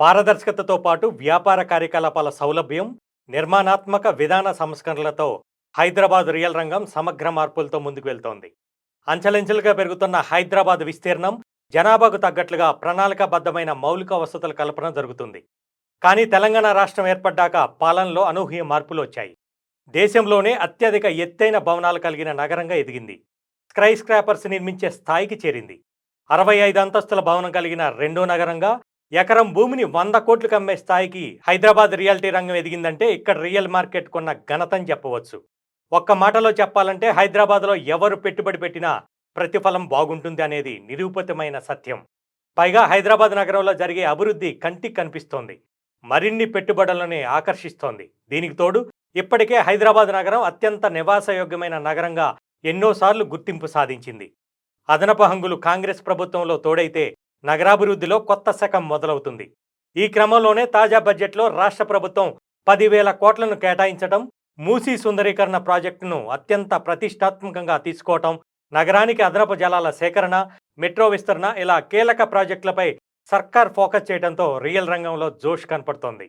పారదర్శకతతో పాటు వ్యాపార కార్యకలాపాల సౌలభ్యం నిర్మాణాత్మక విధాన సంస్కరణలతో హైదరాబాద్ రియల్ రంగం సమగ్ర మార్పులతో ముందుకు వెళ్తోంది. అంచెలంచెలుగా పెరుగుతున్న హైదరాబాద్ విస్తీర్ణం జనాభాకు తగ్గట్లుగా ప్రణాళికాబద్ధమైన మౌలిక వసతుల కల్పన జరుగుతుంది. కానీ తెలంగాణ రాష్ట్రం ఏర్పడ్డాక పాలనలో అనూహ్య మార్పులు వచ్చాయి. దేశంలోనే అత్యధిక ఎత్తైన భవనాలు కలిగిన నగరంగా ఎదిగింది. స్క్రై స్క్రాపర్స్ నిర్మించే స్థాయికి చేరింది. అరవై ఐదు అంతస్తుల భవనం కలిగిన రెండో నగరంగా ఎకరం భూమిని వంద కోట్లకు అమ్మే స్థాయికి హైదరాబాద్ రియాలిటీ రంగం ఎదిగిందంటే ఇక్కడ రియల్ మార్కెట్ కొన్న ఘనతని చెప్పవచ్చు. ఒక్క మాటలో చెప్పాలంటే హైదరాబాద్లో ఎవరు పెట్టుబడి పెట్టినా ప్రతిఫలం బాగుంటుంది అనేది నిరూపితమైన సత్యం. పైగా హైదరాబాద్ నగరంలో జరిగే అభివృద్ధి కంటికి కనిపిస్తోంది. మరిన్ని పెట్టుబడులని ఆకర్షిస్తోంది. దీనికి తోడు ఇప్పటికే హైదరాబాద్ నగరం అత్యంత నివాసయోగ్యమైన నగరంగా ఎన్నోసార్లు గుర్తింపు సాధించింది. అదనపు హంగులు కాంగ్రెస్ ప్రభుత్వంలో తోడైతే నగరాభివృద్ధిలో కొత్త శకం మొదలవుతుంది. ఈ క్రమంలోనే తాజా బడ్జెట్లో రాష్ట్ర ప్రభుత్వం పదివేల కోట్లను కేటాయించడం మూసీ సుందరీకరణ ప్రాజెక్టును అత్యంత ప్రతిష్టాత్మకంగా తీసుకోవటం నగరానికి అదనపు జలాల సేకరణ మెట్రో విస్తరణ ఇలా కీలక ప్రాజెక్టులపై సర్కార్ ఫోకస్ చేయడంతో రియల్ రంగంలో జోష్ కనపడుతోంది.